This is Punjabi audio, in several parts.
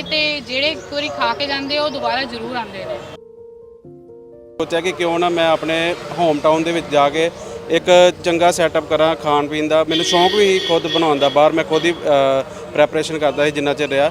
ਕਰੋਗੇ ਤੇ ਜਿਹੜੇ ਇੱਕ ਵਾਰੀ ਖਾ ਕੇ ਜਾਂਦੇ ਆ, ਉਹ ਦੁਬਾਰਾ ਜ਼ਰੂਰ ਆਉਂਦੇ ਨੇ। ਸੋਚਿਆ ਕਿ ਕਿਉਂ ਨਾ ਮੈਂ ਆਪਣੇ ਹੋਮ ਟਾਊਨ ਦੇ ਵਿੱਚ ਜਾ ਕੇ ਇੱਕ ਚੰਗਾ ਸੈਟਅਪ ਕਰਾਂ ਖਾਣ ਪੀਣ ਦਾ। ਮੈਨੂੰ ਸ਼ੌਂਕ ਵੀ ਸੀ ਖੁਦ ਬਣਾਉਣ ਦਾ ਬਾਹਰ ਮੈਂ ਖੁਦ ਹੀ ਪ੍ਰੈਪਰੇਸ਼ਨ ਕਰਦਾ ਸੀ ਜਿੰਨਾ ਚਿਰ ਰਿਹਾ।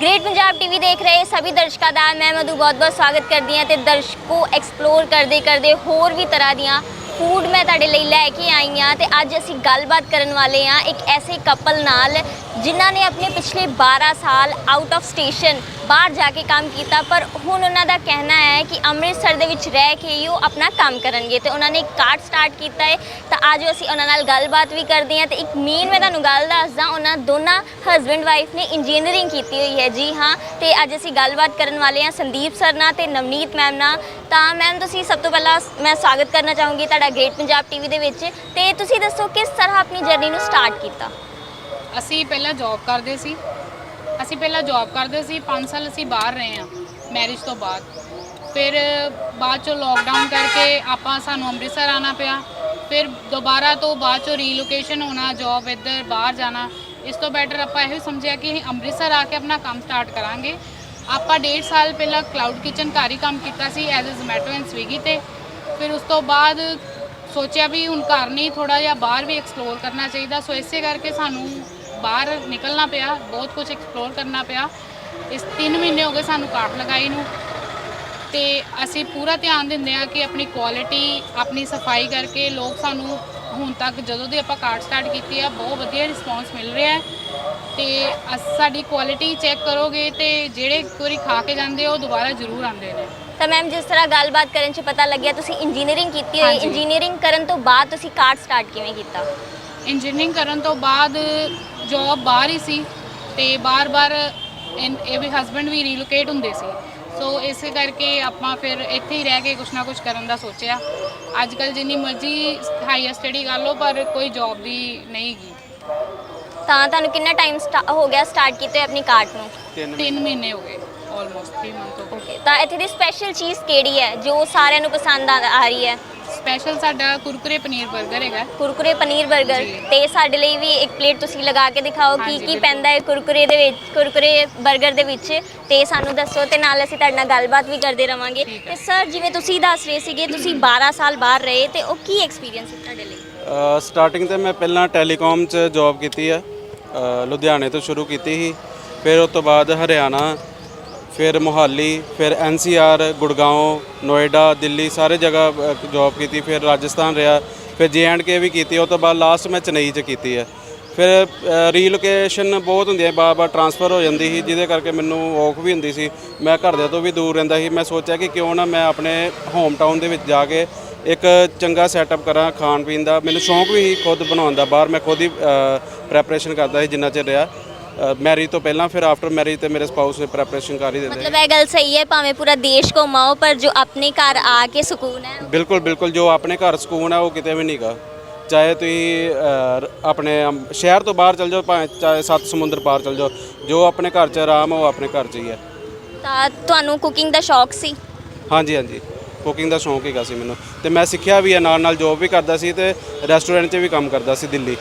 ਗ੍ਰੇਟ ਪੰਜਾਬ ਟੀਵੀ ਦੇਖ ਰਹੇ ਸਭੀ ਦਰਸ਼ਕਾਂ ਦਾ ਮੈਂ ਮਧੂ ਬਹੁਤ-ਬਹੁਤ ਸਵਾਗਤ ਕਰਦੀ ਹਾਂ ਤੇ ਦਰਸ਼ਕੋ ਐਕਸਪਲੋਰ ਕਰਦੇ ਕਰਦੇ ਹੋਰ ਵੀ ਤਰ੍ਹਾਂ ਦੀਆਂ ਫੂਡ ਮੈਂ ਤੁਹਾਡੇ ਲਈ ਲੈ ਕੇ ਆਈ ਹਾਂ ਤੇ ਅੱਜ ਅਸੀਂ ਗੱਲਬਾਤ ਕਰਨ ਵਾਲੇ ਹਾਂ ਇੱਕ ਐਸੇ ਕਪਲ ਨਾਲ ਜਿਨ੍ਹਾਂ ਨੇ ਆਪਣੇ ਪਿਛਲੇ 12 ਸਾਲ ਆਊਟ ਆਫ ਸਟੇਸ਼ਨ ਬਾਹਰ ਜਾ ਕੇ ਕੰਮ ਕੀਤਾ, ਪਰ ਹੁਣ ਉਹਨਾਂ ਦਾ ਕਹਿਣਾ ਹੈ ਕਿ ਅੰਮ੍ਰਿਤਸਰ ਦੇ ਵਿੱਚ ਰਹਿ ਕੇ ਹੀ ਉਹ ਆਪਣਾ ਕੰਮ ਕਰਨਗੇ ਤੇ ਉਹਨਾਂ ਨੇ ਇੱਕ ਕਾਰਟ ਸਟਾਰਟ ਕੀਤਾ ਹੈ। ਤਾਂ ਅੱਜ ਅਸੀਂ ਉਹਨਾਂ ਨਾਲ ਗੱਲਬਾਤ ਵੀ ਕਰਦੇ ਹਾਂ ਤੇ ਇੱਕ ਮੇਨ ਮੈਂ ਤੁਹਾਨੂੰ ਗੱਲ ਦੱਸਦਾ, ਉਹਨਾਂ ਦੋਨਾਂ ਹਸਬੰਡ ਵਾਈਫ ਨੇ ਇੰਜੀਨੀਅਰਿੰਗ ਕੀਤੀ ਹੋਈ ਹੈ। ਜੀ ਹਾਂ, ਤੇ ਅੱਜ ਅਸੀਂ ਗੱਲਬਾਤ ਕਰਨ ਵਾਲੇ ਹਾਂ ਸੰਦੀਪ ਸਰ ਨਾਲ ਤੇ ਨਵਨੀਤ ਮੈਮ ਨਾਲ। ਤਾਂ ਮੈਮ ਤੁਸੀਂ ਸਭ ਤੋਂ ਪਹਿਲਾਂ ਮੈਂ ਸਵਾਗਤ ਕਰਨਾ ਚਾਹੂੰਗੀ ਤੁਹਾਡਾ ਗ੍ਰੇਟ ਪੰਜਾਬ ਟੀਵੀ ਦੇ ਵਿੱਚ। ਤੇ ਤੁਸੀਂ ਦੱਸੋ ਕਿਸ ਤਰ੍ਹਾਂ ਆਪਣੀ ਜਰਨੀ ਨੂੰ ਸਟਾਰਟ ਕੀਤਾ? ਅਸੀਂ ਪਹਿਲਾਂ ਜੌਬ ਕਰਦੇ ਸੀ। ਅਸੀਂ ਪਹਿਲਾਂ ਜੌਬ ਕਰਦੇ ਸੀ 5 ਸਾਲ ਅਸੀਂ ਬਾਹਰ ਰਹੇ ਹਾਂ ਮੈਰਿਜ ਤੋਂ ਬਾਅਦ। ਫਿਰ ਬਾਅਦ ਚੋਂ ਲੋਕਡਾਊਨ ਕਰਕੇ ਆਪਾਂ ਸਾਨੂੰ ਅੰਮ੍ਰਿਤਸਰ ਆਣਾ ਪਿਆ। ਫਿਰ ਦੁਬਾਰਾ ਤੋਂ ਬਾਅਦ ਚੋਂ ਰੀਲੋਕੇਸ਼ਨ ਹੋਣਾ ਜੌਬ ਇੱਧਰ, ਬਾਹਰ ਜਾਣਾ। ਇਸ ਤੋਂ ਬੈਟਰ ਆਪਾਂ ਇਹੋ ਸਮਝਿਆ ਕਿ ਅਸੀਂ ਅੰਮ੍ਰਿਤਸਰ ਆ ਕੇ ਆਪਣਾ ਕੰਮ ਸਟਾਰਟ ਕਰਾਂਗੇ। ਆਪਾਂ 1.5 ਸਾਲ ਪਹਿਲਾਂ ਕਲਾਊਡ ਕਿਚਨ ਘਰ ਹੀ ਕੰਮ ਕੀਤਾ ਸੀ as a Zomato and Swiggy ਤੇ। ਫਿਰ ਉਸ ਤੋਂ ਬਾਅਦ ਸੋਚਿਆ ਵੀ ਹੁਣ ਘਰ ਨਹੀਂ ਥੋੜਾ ਜਿਹਾ ਬਾਹਰ ਵੀ ਐਕਸਪਲੋਰ ਕਰਨਾ ਚਾਹੀਦਾ। ਸੋ ਇਸੇ ਕਰਕੇ ਸਾਨੂੰ ਬਾਹਰ ਨਿਕਲਣਾ ਪਿਆ ਬਹੁਤ ਕੁਝ ਐਕਸਪਲੋਰ ਕਰਨਾ ਪਿਆ। ਇਸ 3 ਮਹੀਨੇ ਹੋ ਗਏ ਸਾਨੂੰ ਕਾਟ ਲਗਾਈ ਨੂੰ। ਤੇ ਅਸੀਂ ਪੂਰਾ ਧਿਆਨ ਦਿੰਦੇ ਆ ਕਿ ਆਪਣੀ ਕੁਆਲਿਟੀ ਆਪਣੀ ਸਫ਼ਾਈ ਕਰਕੇ ਲੋਕ ਸਾਨੂੰ ਹੁਣ ਤੱਕ ਜਦੋਂ ਦੀ ਆਪਾਂ ਕਾਰਟ ਸਟਾਰਟ ਕੀਤੀ ਆ ਬਹੁਤ ਵਧੀਆ ਰਿਸਪੌਂਸ ਮਿਲ ਰਿਹਾ ਹੈ। ਤੇ ਸਾਡੀ ਕੁਆਲਿਟੀ ਚੈੱਕ ਕਰੋਗੇ ਤੇ ਜਿਹੜੇ ਇੱਕ ਵਾਰੀ ਖਾ ਕੇ ਜਾਂਦੇ ਉਹ ਦੁਬਾਰਾ ਜ਼ਰੂਰ ਆਉਂਦੇ ਨੇ। ਤਾਂ ਮੈਮ ਜਿਸ ਤਰ੍ਹਾਂ ਗੱਲਬਾਤ ਕਰਨ 'ਚ ਪਤਾ ਲੱਗਿਆ ਤੁਸੀਂ ਇੰਜੀਨੀਅਰਿੰਗ ਕੀਤੀ ਹੋਈ। ਇੰਜੀਨੀਅਰਿੰਗ ਕਰਨ ਤੋਂ ਬਾਅਦ ਤੁਸੀਂ ਕਾਰਟ ਸਟਾਰਟ ਕਿਵੇਂ ਕੀਤਾ? ਇੰਜੀਨੀਅਰਿੰਗ ਕਰਨ ਤੋਂ ਬਾਅਦ ਜੌਬ ਬਾਹਰ ਹੀ ਸੀ ਤੇ ਬਾਰ-ਬਾਰ ਇਹ ਵੀ ਹਸਬੰਡ ਵੀ ਰੀਲੋਕੇਟ ਹੁੰਦੇ ਸੀ। ਸੋ ਇਸੇ ਕਰਕੇ ਆਪਾਂ ਫਿਰ ਇੱਥੇ ਹੀ ਰਹਿ ਕੇ ਕੁਛ ਨਾ ਕੁਛ ਕਰਨ ਦਾ ਸੋਚਿਆ। ਅੱਜ ਕੱਲ ਜਿੰਨੀ ਮਰਜ਼ੀ ਹਾਈਅਰ ਸਟੱਡੀ ਕਰ ਲਓ ਪਰ ਕੋਈ ਜੌਬ ਦੀ ਨਹੀਂ ਗੀ ਤਾਂ ਤੁਹਾਨੂੰ ਕਿੰਨਾ ਟਾਈਮ ਹੋ ਗਿਆ ਸਟਾਰਟ ਕੀਤੇ ਆਪਣੀ ਕਾਰਟ ਨੂੰ? ਤਿੰਨ 3 ਮਹੀਨੇ। ਹੋ ਗਏ ਆਲਮੋਸਟ 3 ਮੰਥ ਹੋ ਗਏ। ਤਾਂ ਇੱਥੇ ਦੀ ਸਪੈਸ਼ਲ ਚੀਜ਼ ਕਿਹੜੀ ਹੈ ਜੋ ਸਾਰਿਆਂ ਨੂੰ ਪਸੰਦ ਆ ਰਹੀ ਹੈ? ਸਪੈਸ਼ਲ ਸਾਡਾ ਕੁਰਕਰੇ ਪਨੀਰ 버ਗਰ ਹੈਗਾ। ਕੁਰਕੁਰੇ ਪਨੀਰ 버ਗਰ ਜੀ। ਤੇ ਸਾਡੇ ਲਈ ਵੀ ਇੱਕ ਪਲੇਟ ਤੁਸੀਂ ਲਗਾ ਕੇ ਦਿਖਾਓ ਕੀ ਕੀ ਪੈਂਦਾ ਹੈ ਕੁਰਕੁਰੇ ਦੇ ਵਿੱਚ ਕੁਰਕੁਰੇ 버ਗਰ ਦੇ ਵਿੱਚ। ਤੇ ਸਾਨੂੰ ਦੱਸੋ ਤੇ ਨਾਲ ਅਸੀਂ ਤੁਹਾਡੇ ਨਾਲ ਗੱਲਬਾਤ ਵੀ ਕਰਦੇ ਰਵਾਂਗੇ। ਠੀਕ ਤੇ ਸਰ ਜਿਵੇਂ ਤੁਸੀਂ ਦੱਸ ਰਹੇ ਸੀਗੇ ਤੁਸੀਂ 12 ਸਾਲ ਬਾਹਰ ਰਹੇ ਤੇ ਉਹ ਕੀ ਐਕਸਪੀਰੀਅੰਸ ਸੀ ਤੁਹਾਡੇ ਲਈ? ਸਟਾਰਟਿੰਗ ਤੇ ਮੈਂ ਪਹਿਲਾਂ ਟੈਲੀਕਾਮ 'ਚ ਜੌਬ ਕੀਤੀ ਹੈ। ਲੁਧਿਆਣੇ ਤੋਂ ਸ਼ੁਰੂ ਕੀਤੀ ਸੀ। ਫਿਰ ਉਸ ਤੋਂ ਬਾਅਦ ਹਰਿਆਣਾ ਫਿਰ ਮੋਹਾਲੀ, ਫਿਰ ਐਨਸੀਆਰ ਗੁੜਗਾਉਂ ਨੋਇਡਾ, ਦਿੱਲੀ, ਸਾਰੇ ਜਗ੍ਹਾ ਜੌਬ ਕੀਤੀ, ਫਿਰ ਰਾਜਸਥਾਨ ਰਿਹਾ, ਫਿਰ ਕੇ ਵੀ ਕੀਤੀ, ਉਹ ਤੋਂ ਬਾਅਦ ਲਾਸਟ ਮੈਂ ਚੇਨਈ 'ਚ ਕੀਤੀ ਹੈ। ਫਿਰ ਰੀਲੋਕੇਸ਼ਨ ਬਹੁਤ ਹੁੰਦੀ ਹੈ, ਬਾਰ-ਬਾਰ ਟਰਾਂਸਫਰ ਹੋ ਜਾਂਦੀ ਸੀ, ਜਿਹਦੇ ਕਰਕੇ ਮੈਨੂੰ ਔਖ ਵੀ ਹੁੰਦੀ ਸੀ। ਮੈਂ ਘਰਦਿਆਂ ਤੋਂ ਵੀ ਦੂਰ ਰਹਿੰਦਾ ਸੀ, ਮੈਂ ਸੋਚਿਆ ਕਿ ਕਿਉਂ ਨਾ ਮੈਂ ਆਪਣੇ ਹੋਮ ਟਾਊਨ ਦੇ ਵਿੱਚ ਜਾ ਕੇ ਇੱਕ ਚੰਗਾ ਸੈਟਅਪ ਕਰਾਂ ਖਾਣ ਪੀਣ ਦਾ। ਮੈਨੂੰ ਸ਼ੌਂਕ ਵੀ ਸੀ ਖੁਦ ਬਣਾਉਣ ਦਾ, ਬਾਹਰ ਮੈਂ ਖੁਦ ਹੀ ਪ੍ਰੈਪਰੇਸ਼ਨ ਕਰਦਾ ਸੀ, ਜਿੰਨਾ ਚਿਰ ਰਿਹਾ। ਮੈਰਿਜ ਤੋਂ ਪਹਿਲਾਂ ਫਿਰ ਆਫਟਰ ਮੈਰਿਜ ਤੇ ਮੇਰੇ ਸਪਾਊਸ ਨੇ ਪ੍ਰੈਪਰੇਸ਼ਨ ਕਰ ਹੀ ਦਿੰਦੇ ਮਤਲਬ ਇਹ ਗੱਲ ਸਹੀ ਹੈ ਭਾਵੇਂ ਪੂਰਾ ਦੇਸ਼ ਘੁੰਮਾਓ ਪਰ ਜੋ ਆਪਣੇ ਘਰ ਆ ਕੇ ਸਕੂਨ ਹੈ। ਬਿਲਕੁਲ ਬਿਲਕੁਲ ਜੋ ਆਪਣੇ ਘਰ ਸਕੂਨ ਹੈ ਉਹ ਕਿਤੇ ਵੀ ਨਹੀਂਗਾ। ਚਾਹੇ ਤੁਸੀਂ ਅਹ, ਆਪਣੇ ਅਮ, ਸ਼ਹਿਰ ਤੋਂ ਬਾਹਰ ਚਲ ਜਾਓ ਭਾਵੇਂ ਚਾਹੇ ਸੱਤ ਸਮੁੰਦਰ ਪਾਰ ਚਲ ਜਾਓ ਜੋ ਆਪਣੇ ਘਰ 'ਚ ਆਰਾਮ ਆ, ਉਹ ਆਪਣੇ ਘਰ 'ਚ ਹੀ ਹੈ। ਤਾਂ ਤੁਹਾਨੂੰ ਕੁਕਿੰਗ ਦਾ ਸ਼ੌਕ ਸੀ? ਹਾਂਜੀ ਹਾਂਜੀ। ਕੁਕਿੰਗ ਦਾ ਸ਼ੌਂਕ ਹੈਗਾ ਸੀ ਮੈਨੂੰ। ਤੇ ਮੈਂ ਸਿੱਖਿਆ ਵੀ ਹੈ ਨਾਲ ਨਾਲ ਜੋਬ ਵੀ ਕਰਦਾ ਸੀ ਤੇ ਰੈਸਟੋਰੈਂਟ 'ਚ ਵੀ ਕੰਮ ਕਰਦਾ ਸੀ ਦਿੱਲੀ।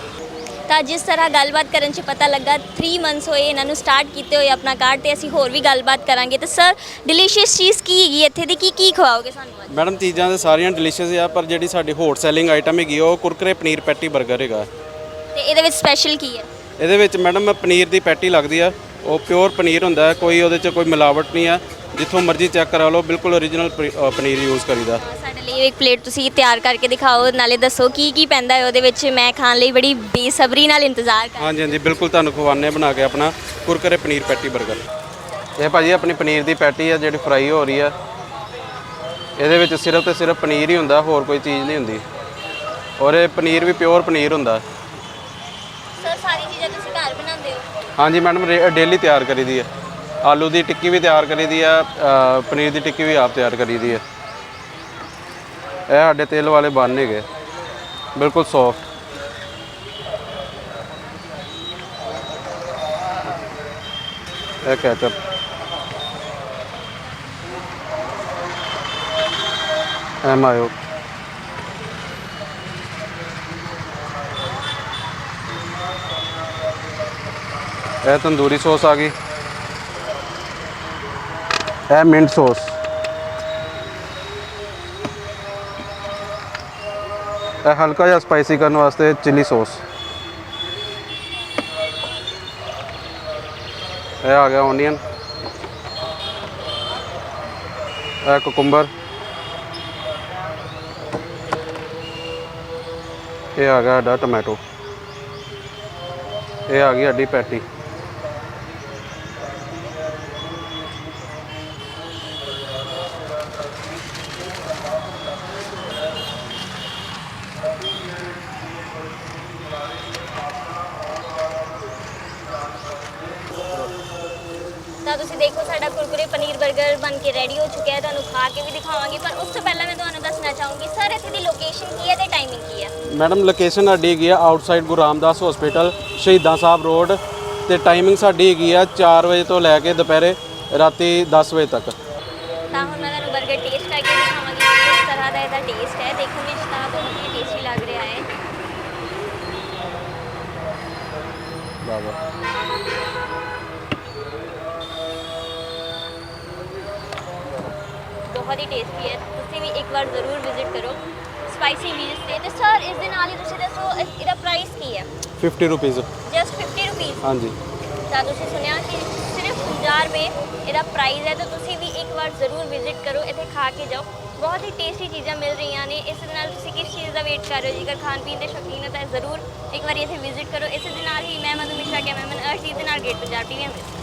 ਤਾਂ ਜਿਸ ਤਰ੍ਹਾਂ ਗੱਲਬਾਤ ਕਰਨ 'ਚ ਪਤਾ ਲੱਗਾ 3 ਮੰਥਸ ਹੋਏ ਇਹਨਾਂ ਨੂੰ ਸਟਾਰਟ ਕੀਤੇ ਹੋਏ ਆਪਣਾ ਕਾਰਡ ਤੇ ਅਸੀਂ ਹੋਰ ਵੀ ਗੱਲਬਾਤ ਕਰਾਂਗੇ। ਤੇ ਸਰ ਡਿਲੀਸ਼ੀਅਸ ਚੀਜ਼ ਕੀ ਹੈਗੀ ਇੱਥੇ ਦੀ? ਕੀ ਕੀ ਖਵਾਓਗੇ ਸਾਨੂੰ ਅੱਜ? ਮੈਡਮ ਚੀਜ਼ਾਂ ਤਾਂ ਸਾਰੀਆਂ ਡਿਲੀਸ਼ੀਅਸ ਆ ਪਰ ਜਿਹੜੀ ਸਾਡੀ ਹੋਟ ਸੈਲਿੰਗ ਆਈਟਮ ਹੈਗੀ ਉਹ ਕੁਰਕਰੇ ਪਨੀਰ ਪੈਟੀ 버ਗਰ ਹੈਗਾ। ਤੇ ਇਹਦੇ ਵਿੱਚ ਸਪੈਸ਼ਲ ਕੀ ਹੈ? ਇਹਦੇ ਵਿੱਚ ਮੈਡਮ ਪਨੀਰ ਦੀ ਪੈਟੀ ਲੱਗਦੀ ਆ ਉਹ ਪਿਓਰ ਪਨੀਰ ਹੁੰਦਾ ਕੋਈ ਉਹਦੇ 'ਚ ਕੋਈ ਮਿਲਾਵਟ ਨਹੀਂ ਆ। ਜਿੱਥੋਂ ਮਰਜ਼ੀ ਚੈੱਕ ਕਰਾ ਲਓ ਬਿਲਕੁਲ ਓਰੀਜਨਲ ਪਨੀਰ ਯੂਜ਼ ਕਰੀਦਾ। ਸਾਡੇ ਲਈ ਇੱਕ ਪਲੇਟ ਤੁਸੀਂ ਤਿਆਰ ਕਰਕੇ ਦਿਖਾਓ ਨਾਲੇ ਦੱਸੋ ਕੀ ਕੀ ਪੈਂਦਾ ਹੈ ਉਹਦੇ ਵਿੱਚ ਮੈਂ ਖਾਣ ਲਈ ਬੜੀ ਬੇਸਬਰੀ ਨਾਲ ਇੰਤਜ਼ਾਰ ਕਰ ਹਾਂਜੀ ਹਾਂਜੀ ਬਿਲਕੁਲ ਤੁਹਾਨੂੰ ਖਵਾਨੇ ਬਣਾ ਕੇ ਆਪਣਾ ਕੁਰਕਰੇ ਪਨੀਰ ਪੈਟੀ 버ਗਰ ਇਹ ਭਾਜੀ ਆਪਣੀ ਪਨੀਰ ਦੀ ਪੈਟੀ ਆ ਜਿਹੜੀ ਫਰਾਈ ਹੋ ਰਹੀ ਆ। ਇਹਦੇ ਵਿੱਚ ਸਿਰਫ ਤੇ ਸਿਰਫ ਪਨੀਰ ਹੀ ਹੁੰਦਾ ਹੋਰ ਕੋਈ ਚੀਜ਼ ਨਹੀਂ ਹੁੰਦੀ। ਔਰ ਇਹ ਪਨੀਰ ਵੀ ਪਿਓਰ ਪਨੀਰ ਹੁੰਦਾ। ਸਰ ਸਾਰੀ ਚੀਜ਼ਾਂ ਤੁਸੀਂ ਘਰ ਬਣਾਉਂਦੇ ਹੋ? ਹਾਂਜੀ ਮੈਡਮ ਡੇਲੀ ਤਿਆਰ ਕਰੀਦੀ ਹੈ ਆਲੂ ਦੀ ਟਿੱਕੀ ਵੀ ਤਿਆਰ ਕਰੀਦੀ ਆ ਅ, ਪਨੀਰ ਦੀ ਟਿੱਕੀ ਵੀ ਆਪ ਤਿਆਰ ਕਰੀ ਦੀ ਹੈ ਇਹ ਸਾਡੇ ਤੇਲ ਵਾਲੇ ਬਣ ਹੈਗੇ ਬਿਲਕੁਲ ਸੌਫਟ ਇਹ ਕੈਚਅਪ ਇਹ ਮਾਇਓ ਇਹ ਤੰਦੂਰੀ ਸੌਸ ਆ ਗਈ। ਇਹ ਮਿੰਟ ਸੌਸ। ਇਹ ਹਲਕਾ ਜਿਹਾ ਸਪਾਈਸੀ ਕਰਨ ਵਾਸਤੇ ਚਿੱਲੀ ਸੌਸ। ਇਹ ਆ ਗਿਆ ਓਨੀਅਨ। ਇਹ ਕੁਕੁੰਬਰ। ਇਹ ਆ ਗਿਆ ਸਾਡਾ ਟੋਮੈਟੋ। ਇਹ ਆ ਗਈ ਸਾਡੀ ਪੈਟੀ। ਤੁਸੀਂ ਦੇਖੋ ਸਾਡਾ ਕੁਰਕੁਰੇ ਪਨੀਰ 버ਗਰ ਬਣ ਕੇ ਰੈਡੀ ਹੋ ਚੁੱਕਿਆ ਹੈ। ਤੁਹਾਨੂੰ ਖਾ ਕੇ ਵੀ ਦਿਖਾਵਾਂਗੀ ਪਰ ਉਸ ਤੋਂ ਪਹਿਲਾਂ ਮੈਂ ਤੁਹਾਨੂੰ ਦੱਸਣਾ ਚਾਹੂੰਗੀ ਸਰ ਇੱਥੇ ਦੀ ਲੋਕੇਸ਼ਨ ਕੀ ਹੈ ਤੇ ਟਾਈਮਿੰਗ ਕੀ ਹੈ? ਮੈਡਮ ਲੋਕੇਸ਼ਨ ਸਾਡੀ ਹੈਗੀ ਆ ਆਊਟਸਾਈਡ ਗੁਰੂ ਰਾਮਦਾਸ ਹਸਪੀਟਲ ਸ਼ਹੀਦਾਂ ਸਾਹਿਬ ਰੋਡ ਤੇ ਟਾਈਮਿੰਗ ਸਾਡੀ ਹੈਗੀ ਆ 4 ਵਜੇ ਤੋਂ ਲੈ ਕੇ ਦੁਪਹਿਰੇ ਰਾਤੀ 10 ਵਜੇ ਤੱਕ। ਤਾਂ ਹੁਣ ਮੈਂ ਤੁਹਾਨੂੰ 버ਗਰ ਟੇਸਟ ਕਰਕੇ ਦਿਖਾਵਾਂਗੀ ਕਿ ਕਿਸ ਤਰ੍ਹਾਂ ਦਾ ਇਹਦਾ ਟੇਸਟ ਹੈ। ਦੇਖਣ ਵਿੱਚ ਤਾਂ ਬਹੁਤ ਹੀ ਟੇਸਟੀ ਲੱਗ ਰਿਹਾ ਹੈ। ਬਾਬਾ ਹੀ ਟੇਸਟੀ ਹੈ? ਤੁਸੀਂ ਵੀ ਇੱਕ ਵਾਰ ਜ਼ਰੂਰ ਵਿਜ਼ਿਟ ਕਰੋ ਸਪਾਈਸੀ ਮੀਲਸ ਤੇ। ਤੇ ਸਰ ਇਸ ਦੇ ਨਾਲ ਹੀ ਤੁਸੀਂ ਦੱਸੋ ਇਸ- ਇਹਦਾ ਪ੍ਰਾਈਸ ਕੀ ਹੈ? 50 ਰੁਪੀਸ ਜਸਟ 50 ਰੁਪੀਸ ਹਾਂਜੀ। ਤਾਂ ਤੁਸੀਂ ਸੁਣਿਆ ਕਿ ਸਿਰਫ 50 ਰੁਪਏ ਇਹਦਾ ਪ੍ਰਾਈਸ ਹੈ ਤਾਂ ਤੁਸੀਂ ਵੀ ਇੱਕ ਵਾਰ ਜ਼ਰੂਰ ਵਿਜ਼ਿਟ ਕਰੋ ਇੱਥੇ ਖਾ ਕੇ ਜਾਓ। ਬਹੁਤ ਹੀ ਟੇਸਟੀ ਚੀਜ਼ਾਂ ਮਿਲ ਰਹੀਆਂ ਨੇ। ਇਸ ਦੇ ਨਾਲ ਤੁਸੀਂ ਕਿਸ ਚੀਜ਼ ਦਾ ਵੇਟ ਕਰ ਰਹੇ ਹੋ? ਜੇਕਰ ਖਾਣ ਪੀਣ ਦੇ ਸ਼ੌਕੀਨ ਹੋ ਤਾਂ ਜ਼ਰੂਰ ਇੱਕ ਵਾਰੀ ਇੱਥੇ ਵਿਜ਼ਿਟ ਕਰੋ। ਇਸ ਦੇ ਨਾਲ ਹੀ ਮੈਂ ਮਧੂ ਮਿਸ਼ਰਾ ਕੈਮਰਾਮੈਨ ਅਰਸ਼ਦੀਪ ਦੇ ਨਾਲ ਗੇਟ ਪੰਜਾਬ ਟੀਵੀ ਅੰਮ੍ਰਿਤਸਰ